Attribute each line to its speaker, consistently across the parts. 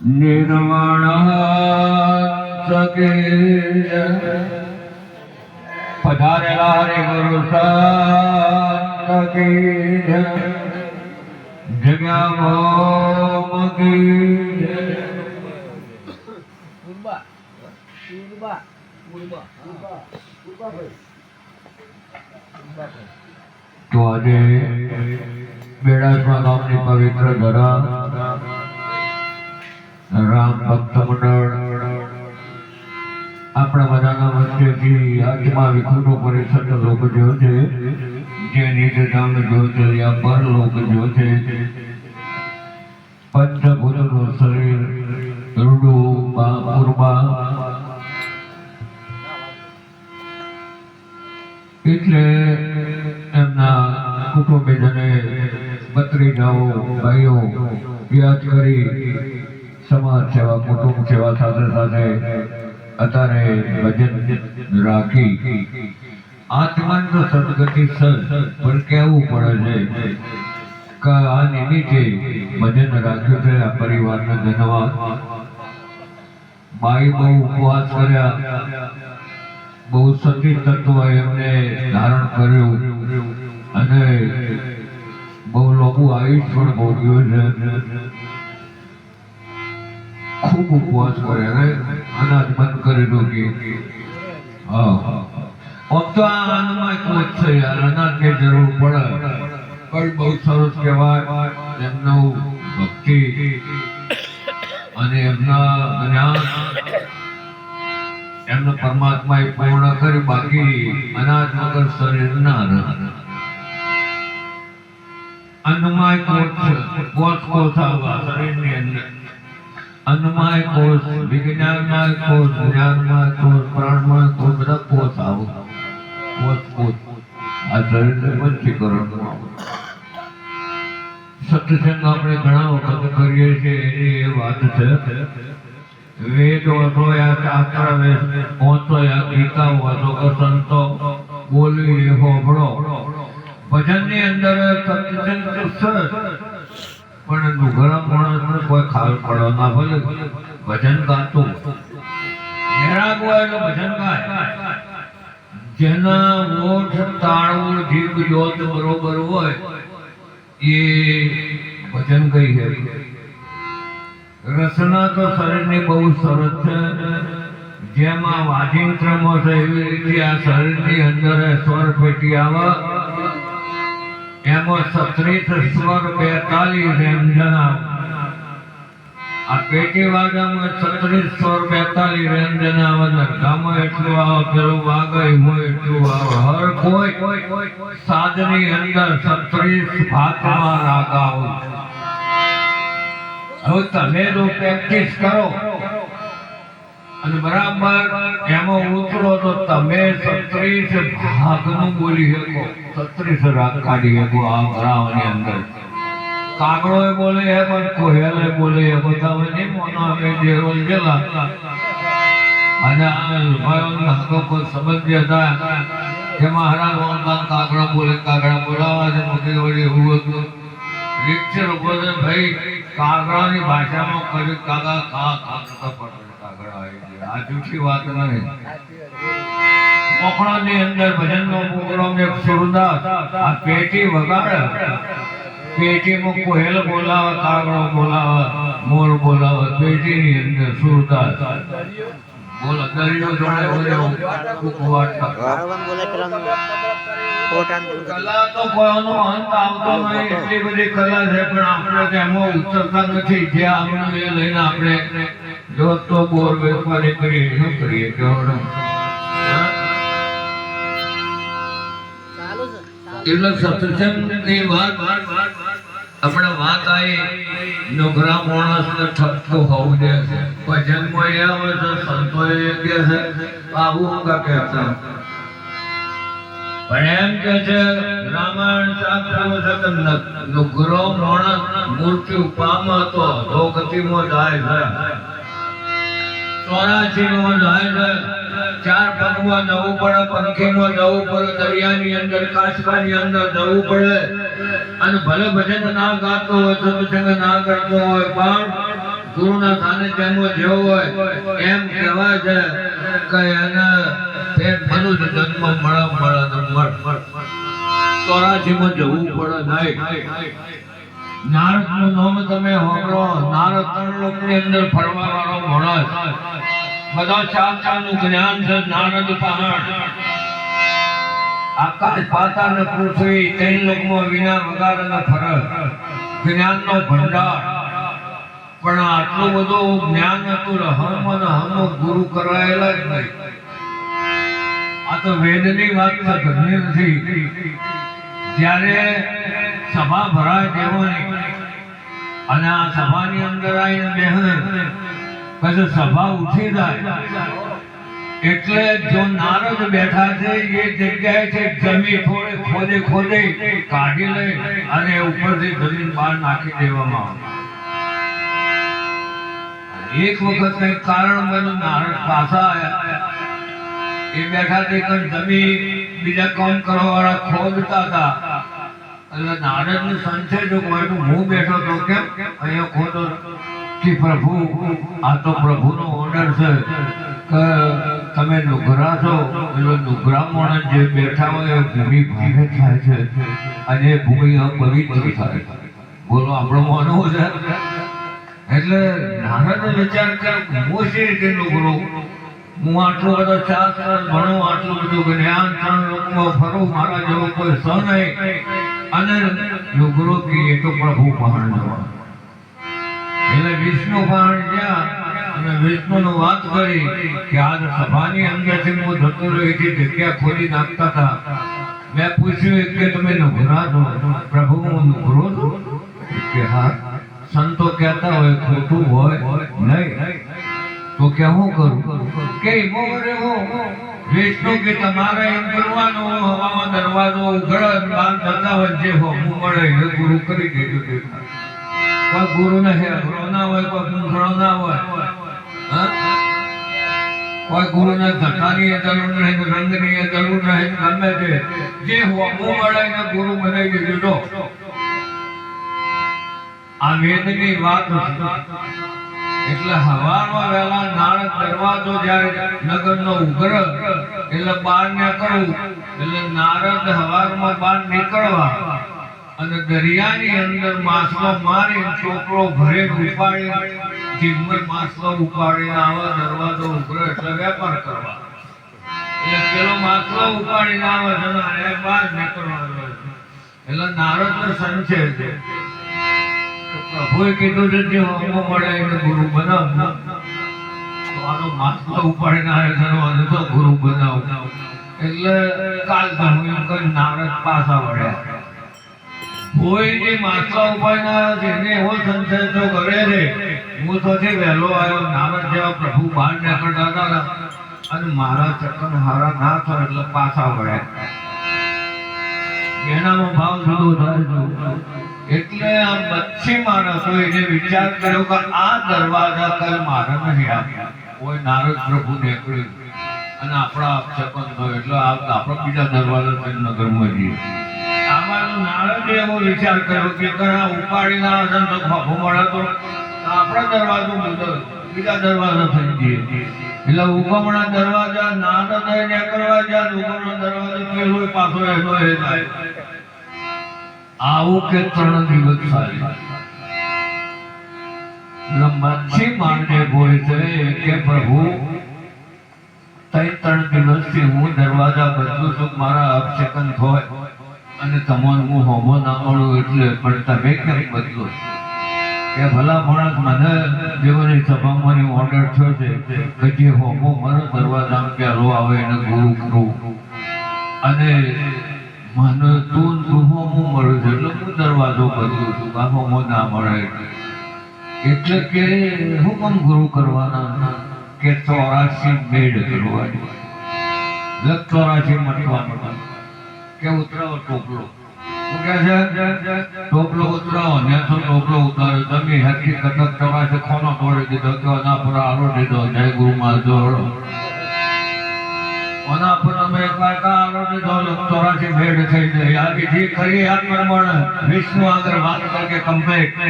Speaker 1: નિર્વાણ સકે પધારેલા હરે ગુરુ સંત કી જય. જગ્યા ભોમ કી જય.
Speaker 2: ગુરબા ગુરબા ગુરબા ગુરબા ગુરબા ભાઈ
Speaker 1: તો આજે બેડાસમાં ગામની પવિત્ર ધરા રામ ભક્ત મંડળ આપણા બધાના વચ્ચેથી આજમાં વિખુટો પરિષદ લોક જો છે, જે નિર્ધામ યા પર લોક જો છે પંચભૂતનું શરીર રૂડું બા પૂર્વા એટલે એમના કુટુંબીજને બત્રીજાઓ, ભાઈઓ યાદ કરી સમાજ સેવા, કુટુંબ સેવા સાથે સાથે અત્યારે ભજન રાખી. આત્માન તો સદગતિ સર પણ કહેવું પડે છે કે આ નિમિત્તે ભજન રાખ્યું છે આ પરિવારને ધન્યવાદ. માઈ બહુ ઉપવાસ કર્યા. બહુ સતી તત્વ એમને ધારણ કર્યું. અને બહુ લોકો આયુષ પણ ભોગ્યું છે. ખૂબ ઉપવાસ કરે અને અનાજ બંધ કરેલું કે કોચ એમને પરમાત્માએ પૂર્ણ કરી બાકી અનાજ વગર શરીર ના રહે. અન્નમાય કોચ કોષ આવવા શરીરની અંદર. અન્નમય કોષ વિજ્ઞાનમય કોષ જ્ઞાનમય કોષ પ્રાણમય કોષ બધા કોષ આવો. કોષ કોષ આ શરીરને વંશીકરણ સત્સંગ આપણે ઘણા વખત કરીએ છીએ, એની એ વાત છે. વેદ વાંચો યા શાસ્ત્ર વાંચો યા ગીતા વાંચો કે સંતો બોલી એ હોભળો. ભજનની અંદર સત્સંગ સરસ. પણ નુગરા પણ કોઈ ખાલ પડો ના ભલે. ભજન ગાતું. નિરાગ હોય એટલે ભજન ગાય. જેના ઓઠ તાળવું જીભ જોત બરોબર હોય, એ ભજન ગઈ છે રસના તો શરીરની બહુ સરસ છે. જેમાં વાજિંત્રમો છે એવી આ શરીરની અંદર સ્વર પેટી આવે એમાં સત્રીસ સ્વર બેતાલીસ એમ આ પેટી વાગામાં છત્રીસ સ્વર બેતાલીસ એમ જણાવે ગામ એટલું આવો પેલું વાગય હોય એટલું આવો. હર કોઈ સાધની અંદર સત્રીસ ભાતમાં રાગ આવે હવે તમે જો પ્રેક્ટિસ કરો. અને બરાબર એમાં ઉતરો તો તમે સત્રીસ ભાગનું બોલી શકો. સત્રીસ રાગ કાઢી શકો આ ભરાવાની અંદર. કાગડો એ બોલે હે, પણ કોહેલ એ બોલે હે બધા નહીં મોનો અમે જે રોલ ગયેલા. અને આ ભાઈઓ હકો કોઈ સમજ હતા. કે મહારાજ ઓનલાઈન કાગડા બોલે, કાગડા બોલાવા છે મોટી વળી એવું હતું. રિક્ષર ઉપર ભાઈ, કાગડાની ભાષામાં કર્યું કાગા કા કાગડા પડે કાગડા આવી આ જૂઠી વાત નહીં મોખણાની અંદર ભજનનો પ્રોગ્રામ એક સુરદાસ. આ પેટી વગાડે. પેટીમાં કોહેલ બોલાવે કાગડો બોલાવે મોર બોલાવે. પેટીની અંદર સુરદાસ. બોલો દરિયો જોડે ઓલે કુકવાટ
Speaker 3: ભગવાન બોલે પેલા કોટાન
Speaker 1: કલા તો કોઈનો અંત આવતો નહીં. એટલી બધી કલા છે પણ આપણે એમાં ઉતરતા નથી. જે આપણે લઈને આપણે જો તો બોર વેપારી કરીએ શું કરીએ કેવડો. એટલે સત્સંગની વાત આપણે વાત આવી નોકરા માણસને ઠપકો હોવું જોઈએ ભજનમાં એ આવે છે સંતો એ કહે છે. આવું કા કહેતા? પણ એમ કે છે રામાયણ શાસ્ત્ર છે કે નુગરો માણસ મૃત્યુ પામતો ધોગતિમાં જાય છે. માં જાય ચાર પગમાં જવું પડે, પંખીમાં જવું પડે, દરિયાની અંદર, કાચબાની અંદર જવું પડે. અને ભલે ભજન ના ગાતો હોય સત્સંગ ના કરતો હોય, પણ ગુરુના સાનિધ્યમાં જેવો હોય, એમ કહેવાય છે કે એને પેટ મનુષ્ય જન્મ મળે મળે ને મળ ચોરાસીમાં જવું પડે ભંડાર. પણ આટલું બધું જ્ઞાન હતું હમ અને હમ ગુરુ કરાયેલા જ નહીં. આ તો વેદની વાત નથી. જ્યારે સભા ભરાય દેવાની અને આ સભાની અંદર આવીને બેહે કદે સભા ઉઠી જાય. એટલે જો નારદ બેઠા છે, એ જગ્યાએ છે, જમી થોડે ખોદે ખોદે કાઢી લે અને ઉપરથી જમીન બહાર નાખી દેવામાં આવે. એક વખત કઈ કારણ બન્યું, નારદ પાછા આવ્યા એ બેઠા તે કઈ જમીન બીજા કામ કરવા વાળા ખોદતા હતા. એટલે નારદનું સંશય જો હું બેઠો તો કેમ? અહીંયા ખોટો કે પ્રભુ, આ તો પ્રભુનો ઓર્ડર છે કે તમે નુગરા છો, એટલે નુગરા જે બેઠા હોય એ ભૂમિ ભારે થાય છે. અને ભૂમિ અપવિત્ર થાય. બોલો, આપણો માનવું છે? એટલે નારદ વિચાર કે હું છે કે નુગરો હું આટલો બધો શાસ્ત્ર ભણું, આટલું બધું જ્ઞાન, ત્રણ લોકમાં ફરું, મારા જેવો કોઈ સ નહીં. અને નુગરો કે તો પ્રભુ પહાણ જવા. એટલે વિષ્ણુ પહાણ જ્યાં અને વિષ્ણુનું વાત કરી કે આજ સભાની અંદરથી હું જતો રહ્યો છે, જગ્યા ખોલી નાખતા હતા. મેં પૂછ્યું કે તમે નભરા છો પ્રભુ, હું નભરો છું કે હા. સંતો કહેતા હોય, ખોટું હોય નહીં. તો કે હું કરું? કે મોરે હું વિષ્ણુ કે તમારે એમ કરવાનું, હવામાં દરવાજો ઉઘડ બાર થતા વચ્ચે જે હો, હું મળે, એ ગુરુ કરી દેજો તે કોઈ ગુરુ ને હેરો ના હોય, કોઈ પૂંછડો ના હોય. કોઈ ગુરુ ને ધક્કાની એ જરૂર નહીં, રંગની જરૂર નહીં, ગમે તે. જે હો, હું મળે એને ગુરુ બનાવી દેજો આ વેદની વાત એટલે હવારમાં વહેલા નાણ દરવાજો જ્યારે નગરનો ઉગ્ર, એટલે બહાર નીકળવું, એટલે નારદ હવારમાં બહાર નીકળવા અને દરિયાની અંદર માછલો મારી છોકરો ભરે ઉપાડી જીવમાં માછલો ઉપાડી આવે દરવાજો ઉગ્ર એટલે વેપાર કરવા. એટલે પેલો માછલો ઉપાડીને આવે છે બહાર નીકળવાનો એટલે નારદ સંચય છે. પ્રભુએ કીધું છે જે હોમો મળે એને ગુરુ બનાવ. આનો માથલો ઉપાડીને નારે કરવાનો તો ગુરુ બનાવ. એટલે કાલ તો હું કરી નારદ પાછા વળ્યા. કોઈ જે હું તો છે વહેલો આવ્યો જેવા પ્રભુ બહાર હતા અને મારા ચક્કર હારા ના થાય એટલે પાછા વળ્યા. એનામાં ભાવ થયો થાય. એટલે આ મચ્છી માણસો એને વિચાર કર્યો કે આ દરવાજા કલ મારે નહીં આપ્યા કોઈ નારદ પ્રભુ નીકળ્યું. અને આપણા અપશકન થયો એટલે આપણે બીજા દરવાજા થઈને નગરમાં જઈએ. તો નારદે એવો વિચાર કર્યો કે ઘણા ઉપાડી ના હતા તો ભાભો મળે તો આપણા દરવાજો મુદલ બીજા દરવાજા થઈ જઈએ. એટલે ઉગમણા દરવાજા નાના થઈને કરવા જાય ઉગમણા દરવાજો પેલો પાછો એનો એ થાય. આવું કે ત્રણ દિવસ થાય મચ્છી માંડે બોલે કે પ્રભુ, તઈ ત્રણ દિવસથી હું દરવાજા બદલું છું, મારા અપશકન હોય અને તમને હું હોમો ના મળું એટલે પણ તમે કેમ બદલો કે ભલા માણસ મને જેઓની સભામાં ઓર્ડર થયો છે કે જે હોમો મારો દરવાજા ક્યારો આવે એને ગુરુ કરું. અને મને તું તું હું મળે છે. એટલે હું દરવાજો બદલું છું. કાંકો હોમો ના મળે એટલે. કે હું કેમ ગુરુ કરવાના કે ચોરાસી મેડ કરવાની. એટલે ચોરાશી મટવા કે ઉતરાવો ટોપલો. કહે છે, ટોપલો ઉતરાવો ને તો ટોપલો ઉતારે તમે હકીકત ચોરાસી ખોનો તોડી દીધો? કે ના પર આરો દીધો? જય ગુરુ માં જોડો ઓના પર અમે એકવાર કા આરો દીધો ચોરાશી ભેડ થઈ ગઈ આ વિધિ ખરી આ પ્રમાણે વિષ્ણુ આગળ વાત કરકે કમ્પ્લેટ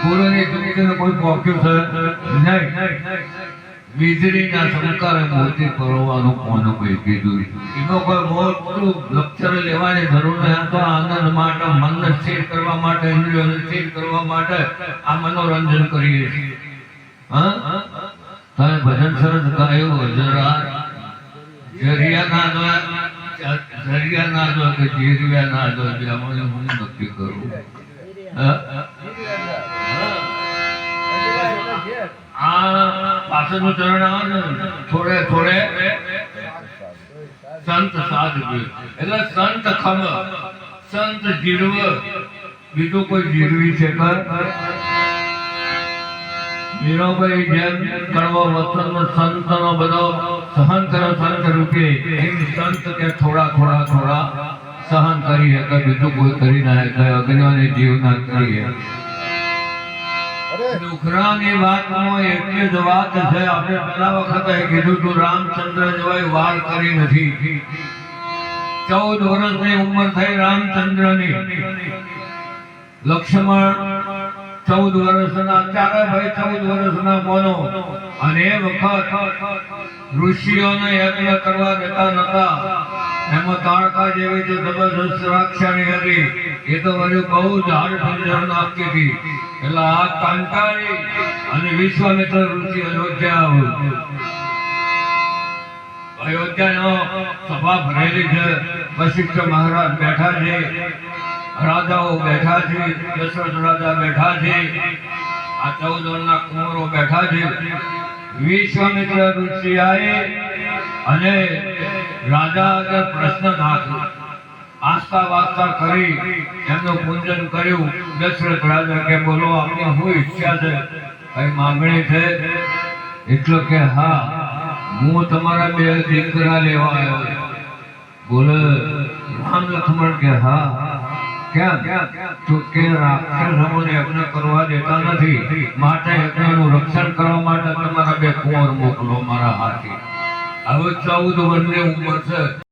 Speaker 1: ગુરુની દુઃખીને કોઈ પોક્યું છે નહીં વીજળીના સંસ્કારે મોતી પરવાનું કોને કોઈ કીધું એનો કોઈ મોટું લક્ષર લેવાની જરૂર નહીં તો આનંદ માટે મનને સ્થિર કરવા માટે ઇન્દ્રિયોને સ્થિર કરવા માટે આ મનોરંજન કરીએ છીએ હા તમે ભજન સરસ ગાયું જરા જરિયા ના દો, જરિયા ના દો કે જીરિયા ના દો જેમાં હું નક્કી કરું? આ પાછળનું ચરણ આવે ને, થોડે થોડે સંત સાધુ એટલે સંત ખમ, સંત જીરવ. બીજું કોઈ જીરવી છે કર મીરાબાઈ જેમ કડવો વચનનો સંતનો બધો સહન કરો સંત રૂપે એમ સંત કે થોડા થોડા થોડા સહન કરી શકે બીજું કોઈ કરી ના શકે અજ્ઞાની જીવ ના કરીએ દુખરાની વાતમાં એટલી જ વાત છે આપણે પેલા વખતે કીધું તું રામચંદ્ર જેવાય વાર કરી નથી. ચૌદ વર્ષની ઉંમર થઈ રામચંદ્રની. લક્ષ્મણ ચૌદ વર્ષના ચારે ભાઈ ચૌદ વર્ષના મોનો અને એ વખત ઋષિઓને યજ્ઞ કરવા દેતા નતા. એમાં તારકા જેવી જે જબરદસ્ત રાક્ષસની હતી, એ તો વળી બહુ જ હાડ પંજર નાખતી હતી. એટલે આ કાંતારી અને વિશ્વામિત્ર ઋષિ અયોધ્યા આવ્યું અયોધ્યાનો સભા ભરેલી છે. વશિષ્ઠ મહારાજ બેઠા છે. રાજાઓ બેઠા છે દશરથ રાજા બેઠા છે, આ ચૌદ વર્ષના કુંવરો બેઠા છે. વિશ્વામિત્ર ઋષિ આએ અને રાજા આગળ પ્રશ્ન નાખ્યો. આસ્થા વાસ્તા કરી, એમનું પૂજન કર્યું. દશરથ રાજા કે, બોલો, આપની શું ઈચ્છા છે? કઈ માંગણી છે? એટલે કે, હા, હું તમારા બે દીકરા લેવા આવ્યો. બોલે રામ લક્ષ્મણ કે, હા ક્યાં તો કે રાક્ષસોને યજ્ઞ કરવા દેતા નથી. માટે રક્ષણ કરવા માટે તમારા બે કુંવર મોકલો મારા હાથે. હવે ચૌદ વર્ષની ઉંમર છે.